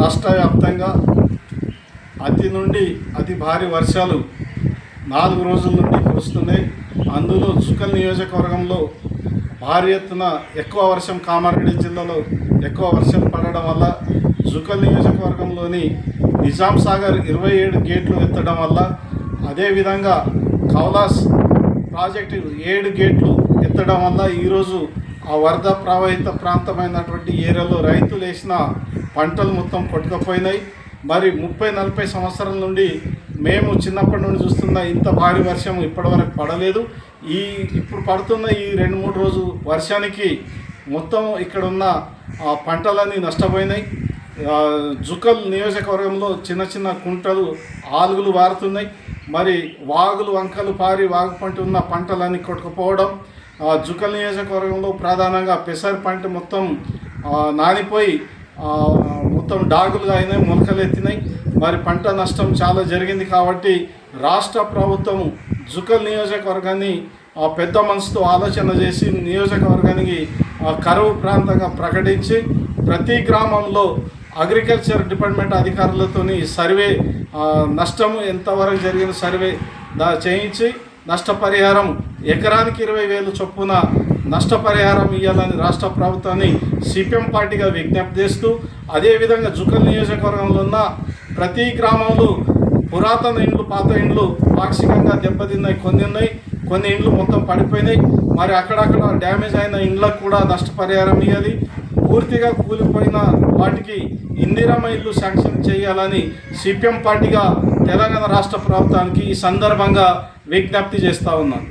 రాష్ట్ర వ్యాప్తంగా అతి నుండి అతి భారీ వర్షాలు నాలుగు రోజుల నుండి కురుస్తున్నాయి. అందులో చుక్కల్ నియోజకవర్గంలో భారీ ఎత్తున ఎక్కువ వర్షం కామారెడ్డి జిల్లాలో ఎక్కువ వర్షం పడడం వల్ల జుకల్ నియోజకవర్గంలోని నిజాం సాగర్ ఇరవై ఏడు గేట్లు ఎత్తడం వల్ల అదేవిధంగా కౌలాస్ ప్రాజెక్టు ఏడు గేట్లు ఎత్తడం వల్ల ఈరోజు ఆ వరద ప్రవాహిత ప్రాంతమైనటువంటి ఏరియాలో రైతులు వేసిన పంటలు మొత్తం కొట్టుకుపోయినాయి. మరి ముప్పై నలభై సంవత్సరాల నుండి మేము చిన్నప్పటి నుండి చూస్తున్న ఇంత భారీ వర్షం ఇప్పటివరకు పడలేదు. ఈ ఇప్పుడు పడుతున్న ఈ రెండు మూడు రోజు వర్షానికి మొత్తం ఇక్కడ ఉన్న ఆ పంటలన్నీ నష్టపోయినాయి. జుకల్ నియోజకవర్గంలో చిన్న చిన్న కుంటలు ఆలుగులు వారుతున్నాయి. మరి వాగులు వంకలు పారి వాగు పంట ఉన్న పంటలన్నీ కొట్టుకుపోవడం జుకల్ నియోజకవర్గంలో ప్రధానంగా పెసర పంట మొత్తం నానిపోయి మొత్తం డాగులుగా అయినాయి మొలకలు ఎత్తినాయి. మరి పంట నష్టం చాలా జరిగింది కాబట్టి రాష్ట్ర ప్రభుత్వం జుకల్ నియోజకవర్గాన్ని పెద్ద మనసుతో ఆలోచన చేసి నియోజకవర్గానికి కరువు ప్రాంతంగా ప్రకటించి ప్రతి గ్రామంలో అగ్రికల్చర్ డిపార్ట్మెంట్ అధికారులతోని సర్వే నష్టం ఎంతవరకు జరిగిన సర్వే దా చేయించి నష్టపరిహారం ఎకరానికి ఇరవై వేలు చొప్పున నష్టపరిహారం ఇవ్వాలని రాష్ట్ర ప్రభుత్వాన్ని సిపిఎం పార్టీగా విజ్ఞప్తి చేస్తూ అదేవిధంగా జుకల్ నియోజకవర్గంలో ఉన్న ప్రతి గ్రామంలో పురాతన ఇండ్లు పాత ఇండ్లు పాక్షికంగా దెబ్బతిన్నాయి కొన్ని ఉన్నాయి కొన్ని ఇండ్లు మొత్తం పడిపోయినాయి. మరి అక్కడక్కడ డ్యామేజ్ అయిన ఇండ్లకు కూడా నష్టపరిహారం ఇవ్వాలి పూర్తిగా కూలిపోయిన వాటికి ఇందిరమ్మ ఇల్లు శాంక్షన్ చేయాలని సిపిఎం పార్టీగా తెలంగాణ రాష్ట్ర ప్రభుత్వానికి ఈ సందర్భంగా విజ్ఞప్తి చేస్తా ఉన్నాను.